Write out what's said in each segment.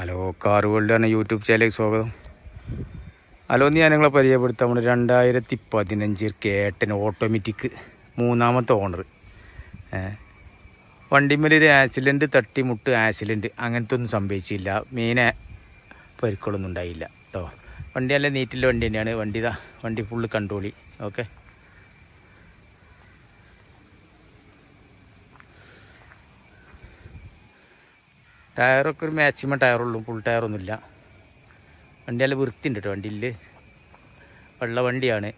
Hello car world ആണ് YouTube ചാനലിലേക്ക് സ്വാഗതം. ഹലോ ഒന്ന് ഞാൻ നിങ്ങളെ പരിചയപ്പെടുത്താം നമ്മൾ രണ്ടായിരത്തി പതിനഞ്ച് കേട്ടൻ ഓട്ടോമാറ്റിക് മൂന്നാമത്തെ ഓണർ. വണ്ടിമേൽ ഒരു ആക്സിഡന്റ് തട്ടിമുട്ട് ആക്സിഡന്റ് അങ്ങനത്തെ ഒന്നും സംഭവിച്ചില്ല. മെയിൻ പരിക്കുകളൊന്നും ഉണ്ടായില്ല കേട്ടോ. വണ്ടി നല്ല നീറ്റിലെ വണ്ടി തന്നെയാണ്. വണ്ടി ഇതാ വണ്ടി ഫുള്ള് കണ്ട്രോളി ഓക്കെ. ടയറൊക്കെ ഒരു മാക്സിമം ടയറുള്ളൂ. ഫുൾ ടയറൊന്നുമില്ല. വണ്ടി നല്ല വൃത്തിയുണ്ട് കേട്ടോ വണ്ടിയിൽ വെള്ള വണ്ടിയാണ്.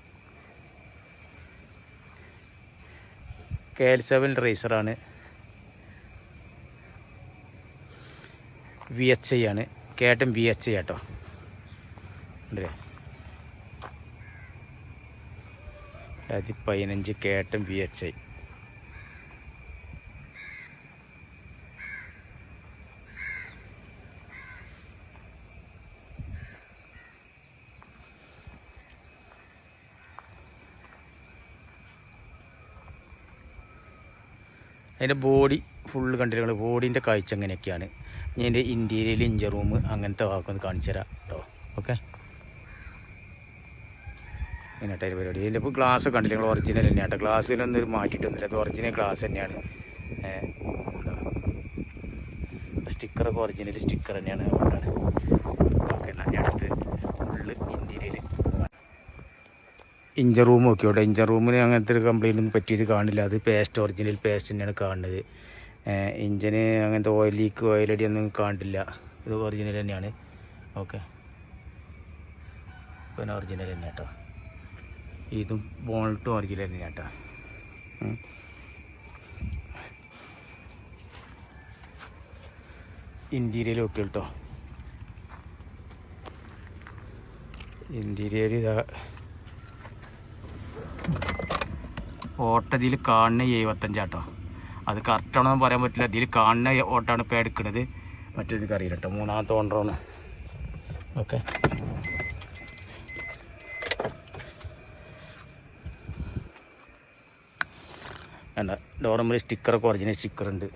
കെ എൽ സെവൻ റേസറാണ് വി എച്ച് ഐ ആണ്. കേട്ടൻ വി എച്ച് ഐ കേട്ടോ ഉണ്ടല്ലേ? രണ്ടായിരത്തി പതിനഞ്ച് കേട്ടൻ വി എച്ച് ഐ അതിന്റെ ബോഡി ഫുള്ള് കണ്ടില്ല ബോഡീന്റെ കാഴ്ച അങ്ങനെയൊക്കെയാണ് ഞാൻ എന്റെ ഇന്റീരിയൽ ഇഞ്ചർ റൂം അങ്ങനത്തെ വാക്കൊന്ന് കാണിച്ചു തരാം കേട്ടോ ഓക്കെ ഇങ്ങനെയാട്ടെ അതിന്റെ പരിപാടി. ഇതിന്റെ ഇപ്പോൾ ഗ്ലാസ് കണ്ടില്ല നിങ്ങൾ ഒറിജിനൽ തന്നെയാണ് ഗ്ലാസ്സിലൊന്നും ഒരു മാറ്റിയിട്ടൊന്നുമില്ല അത് ഒറിജിനൽ ഗ്ലാസ് തന്നെയാണ്. സ്റ്റിക്കറൊക്കെ ഒറിജിനൽ സ്റ്റിക്കർ തന്നെയാണ്. അതുകൊണ്ടാണ്. ഓക്കെ എന്നാൽ ഞാൻ അടുത്ത് ഫുള്ള് ഇന്റീരിയൽ ഇഞ്ചർ റൂം നോക്കി. ഇവിടെ ഇഞ്ചർ റൂമിന് അങ്ങനത്തെ ഒരു കംപ്ലൈന്റ് ഒന്നും പറ്റിയിട്ട് കാണില്ല. അത് പേസ്റ്റ് ഒറിജിനൽ പേസ്റ്റ് തന്നെയാണ് കാണുന്നത്. ഇഞ്ചിന് അങ്ങനത്തെ ഓയിൽ ലീക്ക് ഓയിലടി ഒന്നും കാണില്ല. ഇത് ഒറിജിനൽ തന്നെയാണ്. ഓക്കെ പിന്നെ ഒറിജിനൽ തന്നെ കേട്ടോ. ഇതും ബോൾട്ടും ഒറിജിനൽ തന്നെ കേട്ടോ. ഇന്റീരിയൽ ഒക്കെ കേട്ടോ. ഇന്റീരിയൽ ഇതാ. ഓട്ട ഇതിൽ കാണുന്ന എഴുപത്തഞ്ചാട്ടോ. അത് കറക്റ്റാണെന്ന് പറയാൻ പറ്റില്ല. ഇതിൽ കാണുന്ന ഓട്ടാണ് ഇപ്പോൾ എടുക്കുന്നത്. മറ്റേത് കറിയില്ല കേട്ടോ മൂന്നാമത്തെ ഓണ്ടറാണ് ഓക്കെ വേണ്ട. ഡോറമ്പിൽ സ്റ്റിക്കറൊക്കെ ഒറിജിനൽ സ്റ്റിക്കർ ഉണ്ട്.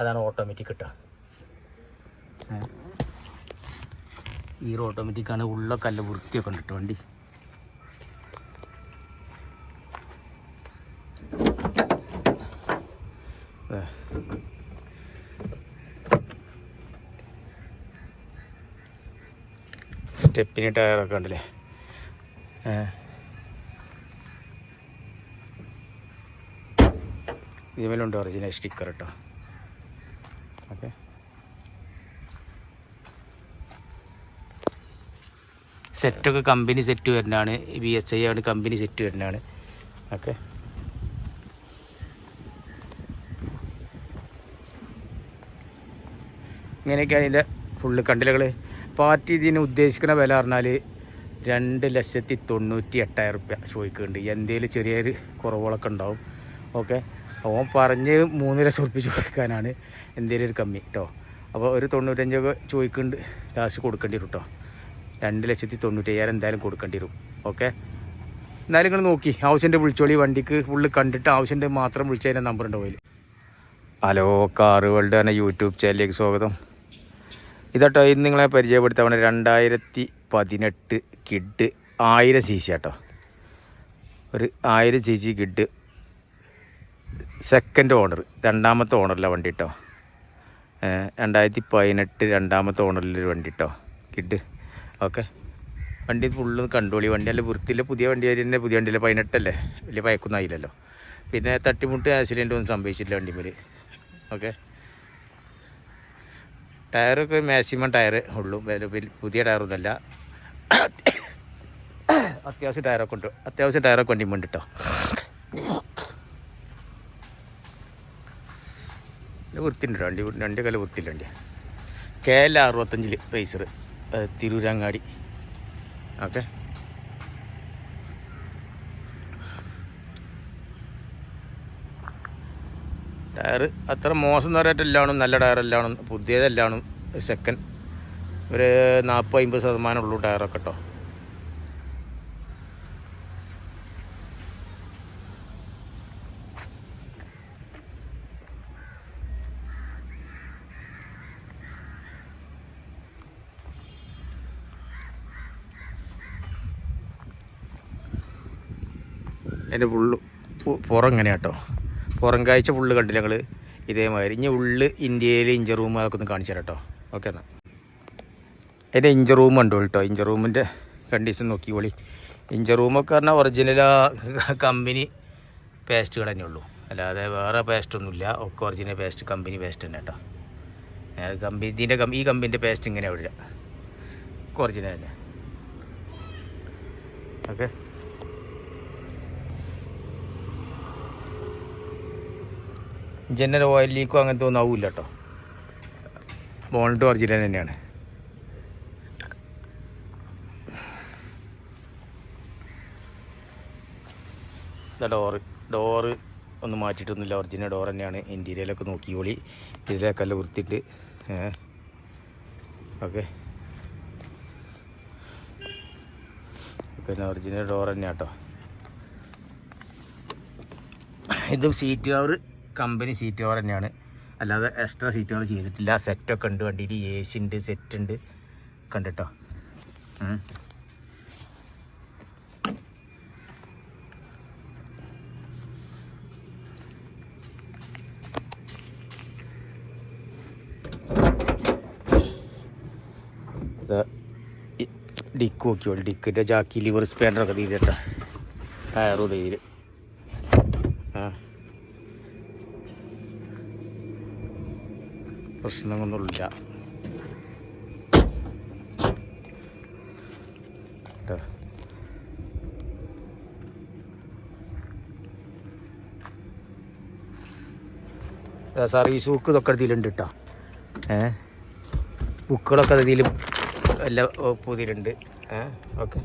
അതാണ് ഓട്ടോമാറ്റിക് കിട്ടുക ഈ ഓട്ടോമാറ്റിക്കാണ് ഉള്ള കല്ല് വൃത്തിയൊക്കെ ഉണ്ട് കേട്ടോ വണ്ടി. സ്റ്റെപ്പിന് ടയറൊക്കെ ഉണ്ടല്ലേ ഇതിമേലുണ്ട് ഒറിജിനൽ സ്റ്റിക്കർ കേട്ടോ ഓക്കെ. സെറ്റൊക്കെ കമ്പനി സെറ്റ് വരുന്നതാണ്. ബി എച്ച് ഐ ആണ് കമ്പനി സെറ്റ് വരുന്നതാണ്. ഓക്കെ. ഇങ്ങനെയൊക്കെയാണ് ഇതിന്റെ ഫുള്ള് കണ്ടിലകൾ പാർട്ടി ഇതിന് ഉദ്ദേശിക്കുന്ന വില പറഞ്ഞാൽ രണ്ട് ലക്ഷത്തി തൊണ്ണൂറ്റി എട്ടായിരം റുപ്യ ചോദിക്കുന്നുണ്ട്. എന്തേലും ചെറിയൊരു കുറവുകളൊക്കെ ഉണ്ടാവും. ഓക്കെ? ഓൻ പറഞ്ഞ് മൂന്ന് ലക്ഷം റുപ്യ ചോദിക്കാനാണ് എന്തേലും ഒരു കമ്മി കേട്ടോ അപ്പോൾ ഒരു തൊണ്ണൂറ്റഞ്ചൊക്കെ ചോദിക്കുന്നുണ്ട്. ലാസ്റ്റ് കൊടുക്കേണ്ടി വരും കേട്ടോ രണ്ട് ലക്ഷത്തി തൊണ്ണൂറ്റയ്യായിരം എന്തായാലും കൊടുക്കേണ്ടി വരും. ഓക്കെ? എന്നാലും നിങ്ങൾ നോക്കി. ആവശ്യന്റെ വിളിച്ചോളി. വണ്ടിക്ക് ഫുള്ള് കണ്ടിട്ട് ആവശ്യന്റെ മാത്രം വിളിച്ചതിന്റെ നമ്പർ ഉണ്ടാവില്ല ഹലോ കാർ വേൾഡ് എന്ന യൂട്യൂബ് ചാനലിലേക്ക് സ്വാഗതം. ഇതട്ടോ ഇന്ന് നിങ്ങളെ പരിചയപ്പെടുത്താൻ രണ്ടായിരത്തി പതിനെട്ട് കിഡ് ആയിരം സി സി ആട്ടോ. ഒരു ആയിരം സി സി കിഡ്. സെക്കൻഡ് ഓണർ രണ്ടാമത്തെ ഓണറിലെ വണ്ടി കേട്ടോ രണ്ടായിരത്തി പതിനെട്ട് രണ്ടാമത്തെ ഓണറിലൊരു വണ്ടി കേട്ടോ കിഡ്. ഓക്കെ. വണ്ടി ഫുള്ള് കണ്ടോളി വണ്ടി അല്ല വൃത്തിയില്ല പുതിയ വണ്ടി തന്നെ പുതിയ വണ്ടിയില്ല? പതിനെട്ടല്ലേ? വലിയ പയക്കൊന്നും ആയില്ലല്ലോ. പിന്നെ തട്ടിമുട്ട് ആക്സിഡന്റ് ഒന്നും സംഭവിച്ചിട്ടില്ല വണ്ടിമേൽ ഓക്കെ. ടയറൊക്കെ മാക്സിമം ടയർ ഉള്ളൂ. പുതിയ ടയറൊന്നുമല്ല. അത്യാവശ്യം ടയറൊക്കെ ഉണ്ട്. അത്യാവശ്യം ടയറൊക്കെ ഉണ്ട് കേട്ടോ വൃത്തിയുണ്ട് വണ്ടി രണ്ട് കല വൃത്തിയില്ല? വണ്ടി കെ എൽ അറുപത്തഞ്ചിൽ റേസർ തിരൂരങ്ങാടി. ഓക്കെ. ടയർ അത്ര മോശം എന്ന് പറയാറ്റെല്ലാണും നല്ല ടയറെല്ലാണും പുതിയതെല്ലാണും. സെക്കൻഡ് ഒരു നാൽപ്പത് അമ്പത് ശതമാനമുള്ളൂ ടയറൊക്കെ കേട്ടോ അതിന്റെ ഫുള്ള് പുറം എങ്ങനെയാട്ടോ പുറം കാഴ്ച ഫുള്ള് കണ്ടില്ല ഞങ്ങൾ ഇതേമാതിരി. ഇനി ഉള്ളു ഇന്ത്യയിലെ ഇഞ്ചർ റൂം അതൊക്കെ ഒന്ന് കാണിച്ചു തരാം കേട്ടോ ഓക്കെ എന്നാൽ അതിന്റെ ഇഞ്ചർ റൂം ഉണ്ടോ കേട്ടോ ഇഞ്ചർ റൂമിന്റെ കണ്ടീഷൻ നോക്കിക്കോളി ഇഞ്ചർ റൂമൊക്കെ പറഞ്ഞാൽ ഒറിജിനൽ കമ്പനി പേസ്റ്റുകൾ തന്നെ ഉള്ളൂ അല്ലാതെ വേറെ പേസ്റ്റ് ഒന്നുമില്ല. ഒക്കെ ഒറിജിനൽ പേസ്റ്റ് കമ്പനി പേസ്റ്റ് തന്നെ കേട്ടോ. കമ്പനി ഇതിന്റെ ഈ കമ്പനിന്റെ പേസ്റ്റ് ഇങ്ങനെ അവിടെ ഒറിജിനൽ തന്നെ. ഓക്കെ ജനറൽ ഓയിൽ ലീക്കോ അങ്ങനത്തെ ഒന്നും ആവില്ല കേട്ടോ ബോണിട്ട് ഒറിജിനൽ തന്നെയാണ്. ഡോറ്. ഡോറ് ഒന്നും മാറ്റിയിട്ടൊന്നുമില്ല. ഒറിജിനൽ ഡോർ തന്നെയാണ്. ഇന്റീരിയലൊക്കെ നോക്കി പൊളി. ഇന്റീരിയലൊക്കെ എല്ലാം വൃത്തിയിട്ട് ഓക്കെ. പിന്നെ ഒറിജിനൽ ഡോർ തന്നെയാട്ടോ ഇതും seat cover company seat cover തന്നെയാണ്. അല്ലാതെ എക്സ്ട്രാ സീറ്റ് കവർ ചെയ്തിട്ടില്ല. സെറ്റൊക്കെ ഉണ്ട് വണ്ടിയിൽ. എ സി ഉണ്ട് സെറ്റ് ഉണ്ട്. കണ്ടിട്ടോ? ഡിക്ക് നോക്കിയോളൂ ഡിക്കിന്റെ ജാക്കി ലിവർ സ്പാൻഡറൊക്കെ തീരട്ടെ ടയറും തീര് ആ. പ്രശ്നങ്ങളൊന്നുമില്ല. സാർ സർവീസ് ബുക്ക് ഇതൊക്കെ ഇതിലുണ്ട് കേട്ടോ. ഏ? ബുക്കുകളൊക്കെ ഇതിലും എല്ലാ പുതിയിലുണ്ട്. ഏ? ഓക്കെ.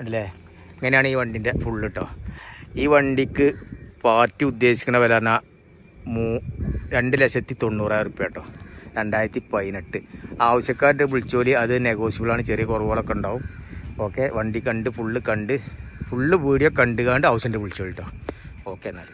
അല്ലേ? ഇങ്ങനെയാണ് ഈ വണ്ടിന്റെ ഫുള്ള് കേട്ടോ ഈ വണ്ടിക്ക് പാർട്ടി ഉദ്ദേശിക്കുന്ന വില പറഞ്ഞാൽ മൂ രണ്ട് ലക്ഷത്തി തൊണ്ണൂറായിരം റുപ്യ കേട്ടോ രണ്ടായിരത്തി പതിനെട്ട്. ആവശ്യക്കാരുടെ വിളിച്ചോലി അത് നെഗോഷ്യബിളാണ് ചെറിയ കുറവുകളൊക്കെ ഉണ്ടാവും. ഓക്കെ വണ്ടി കണ്ട് ഫുള്ള് കണ്ട് ഫുള്ള് വീഡിയോ കണ്ട് കണ്ട് ആവശ്യന്റെ വിളിച്ചോളി കേട്ടോ ഓക്കെ എന്നാൽ